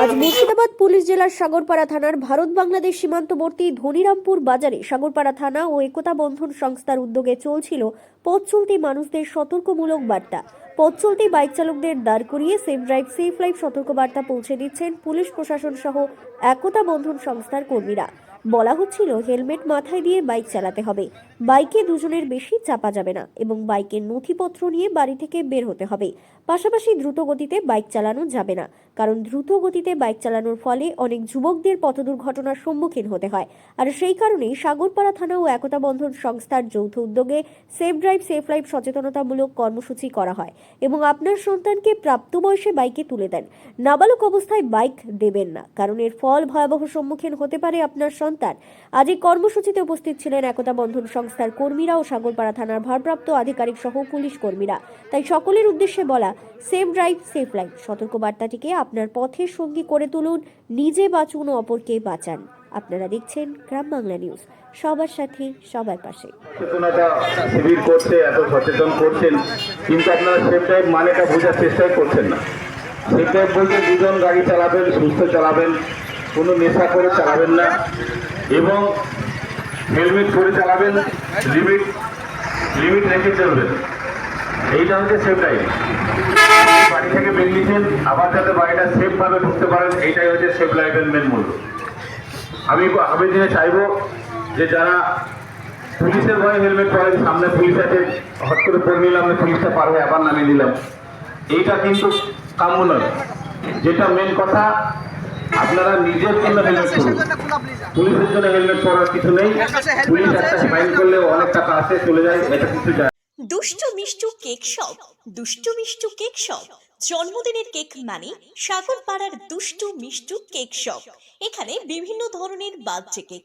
আজ মুর্শিদাবাদ পুলিশ জেলার সাগরপাড়া থানার ভারত বাংলাদেশ সীমান্তবর্তী ধনিরামপুর বাজারে সাগরপাড়া থানা ও একতা বন্ধন সংস্থার উদ্যোগে চলছিল পথ চলতি মানুষদের সতর্কমূলক বার্তা। পথ চলতি বাইক চালকদের দাঁড় করিয়ে সেফ ড্রাইভ, সেফ লাইফ সতর্কবার্তা পৌঁছে দিচ্ছেন পুলিশ প্রশাসন সহ একতা বন্ধন সংস্থার কর্মীরা। বলা হচ্ছিল হেলমেট মাথায় দিয়ে বাইক চালাতে হবে। বাইকে দুজনের বেশি চাপা যাবে না এবং বাইকের নথিপত্র নিয়ে বাড়ি থেকে বের হতে হবে। পাশাপাশি দ্রুত গতিতে বাইক চালানো যাবে না, কারণ দ্রুত গতিতে বাইক চালানোর ফলে অনেক যুবকদের পথ দুর্ঘটনার সম্মুখীন হতে হয়। আর সেই কারণেই সাগরপাড়া থানা ও একতা বন্ধন সংস্থার যৌথ উদ্যোগে সেফ ড্রাইভ, সেফ লাইফ সচেতনতামূলক কর্মসূচি করা হয় এবং আপনার সন্তানকে প্রাপ্তবয়সে বাইকে তুলে দেন। নাবালক অবস্থায় বাইক দেবেন না, কারণ এর ফল ভয়াবহ সম্মুখীন হতে পারে আপনার সন্তান। আজ এই কর্মসূচিতে উপস্থিত ছিলেন একতা বন্ধন সংস্থার কর্মীরা ও সাগরপাড়া থানার ভারপ্রাপ্ত আধিকারিক সহ পুলিশ কর্মীরা। তাই সকলের উদ্দেশ্যে বলা সেফ ড্রাইভ সেফ লাইফ সতর্কবার্তাটিকে আপনার পথের সঙ্গী করে তুলুন, নিজে বাঁচুন ও অপরকে বাঁচান। আপনারা দেখছেন গ্রাম বাংলা নিউজ। সবার সাথে, সবার পাশে। সচেতনতা শিবির করছে এত সচেতন করছেন, কিন্তু আপনারা সেফ ড্রাইভ মানেটা বোঝার চেষ্টাই করছেন না। সেফ ড্রাইভ বলতে দুজন গাড়ি চালাবেন, সুস্থ চালাবেন কোনো নেশা করে চালাবেন না এবং হেলমেট পরে চালাবেন লিমিট লিমিট রেখে চলবেন। এইটা হচ্ছে সেফ ড্রাইভ বাড়ি থেকে বেরিয়েছেন আবার যাতে বাড়িটা সেফভাবে ঢুকতে পারেন, এইটাই হচ্ছে সেফ লাইফের মেন মূল্য আমি আমি দিনে চাইব যে যারা পুলিশের ভয়ে হেলমেট পরেন, সামনে পুলিশ আছে হট করে পরে নিলাম পুলিশটা পার হয়ে আবার নামিয়ে দিলাম। এইটা কিন্তু কাম্য নয়। যেটা মেন কথা আপনারা নিজের জন্য হেলমেট করুন। পুলিশের জন্য হেলমেট পরার কিছু নেই। পুলিশ একটা ফাইন করলে অনেক টাকা আসে চলে যায় এটা কিছু যায়। দুষ্টু Mishtu cake shop Dushtu Mishtu cake shop. জন্মদিনের কেক মানে সাগরপাড়ার দুষ্টু মিষ্টু কেক শপ। এখানে বিভিন্ন ধরনের বার্থডে কেক।